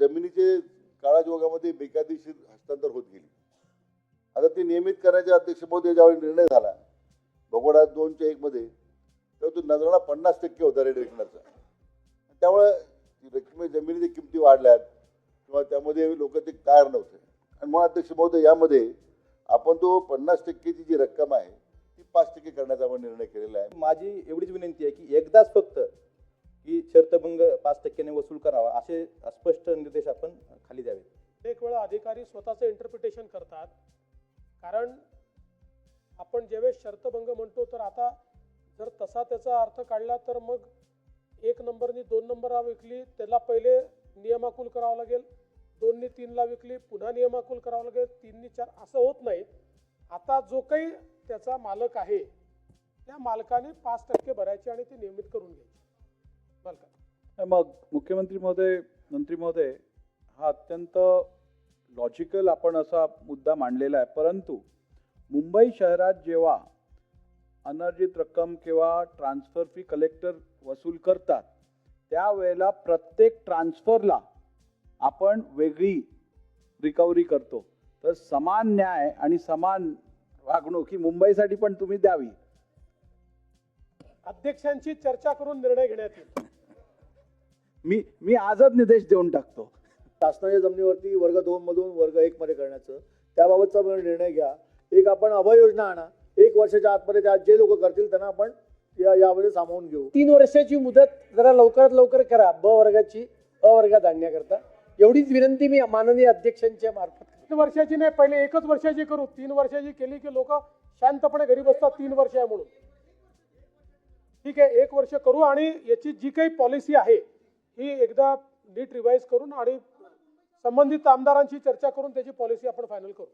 जमिनीचे काळाजोगामध्ये बेकायदेशीर हस्तांतर होत गेली. आता ते नियमित करण्याच्या अध्यक्ष महोदय ज्यावेळी निर्णय झाला भगोडा दोनच्या एकमध्ये तेव्हा तो नजराला पन्नास टक्के होता रेड रेकनरचा. त्यामुळे रकमे जमिनीच्या किमती वाढल्यात किंवा त्यामध्ये लोक ते तयार नव्हते. आणि मग अध्यक्ष महोदय यामध्ये आपण तो पन्नास टक्केची जी रक्कम आहे ती पाच टक्के करण्याचा आपण निर्णय केलेला आहे. माझी एवढीच विनंती आहे की एकदाच फक्त की शर्तभंग पाच टक्क्याने वसूल करावा असे स्पष्ट स्वतःचं इंटरप्रिटेशन करतात. कारण आपण ज्यावेळेस शर्तभंग म्हणतो तर आता जर तसा त्याचा अर्थ काढला तर मग एक नंबरनी दोन नंबरला विकली त्याला पहिले नियमाकुल करावं लागेल दोननी तीनला विकली पुन्हा नियमाकुल करावं लागेल तीननी चार असं होत नाही आता जो काही त्याचा मालक आहे त्या मालकाने पाच टक्के भरायचे आणि ते नियमित करून घ्यायचे. मालका मग मुख्यमंत्री महोदय मंत्री महोदय हा अत्यंत लॉजिकल आपण असा मुद्दा मांडलेला आहे. परंतु मुंबई शहरात जेव्हा अनर्जित रक्कम किंवा ट्रान्सफर फी कलेक्टर वसूल करतात त्यावेळेला प्रत्येक ट्रान्सफरला आपण वेगळी रिकव्हरी करतो. तर समान न्याय आणि समान वागणूक ही मुंबईसाठी पण तुम्ही द्यावी. अध्यक्षांची चर्चा करून निर्णय घेण्यात येईल. मी मी आजच निर्देश देऊन टाकतो. शासनाच्या जमिनीवरती वर्ग दोन मधून वर्ग एक मध्ये करण्याचं. त्याबाबतचा निर्णय घ्या. एक आपण अभय योजना आणा. एक वर्षाच्या आतमध्ये त्या जे लोक करतील त्यांना आपण या यामध्ये सामावून घेऊ. तीन वर्षाची मुदत जरा लवकरात लवकर करा. ब वर्गाची अ वर्गात आणण्याकरता. एवढीच विनंती मी माननीय अध्यक्षांच्या मार्फत करतो. तीन वर्षाची नाही पहिले एकच वर्षाची करू. तीन वर्षाची केली की लोक शांतपणे घरी बसतात तीन वर्ष आहे म्हणून. ठीक आहे एक वर्ष करू आणि याची जी काही पॉलिसी आहे ही एकदा नीट रिवाईज करून आणि संबंधित आमदारांशी चर्चा करून त्याची पॉलिसी आपण फायनल करू.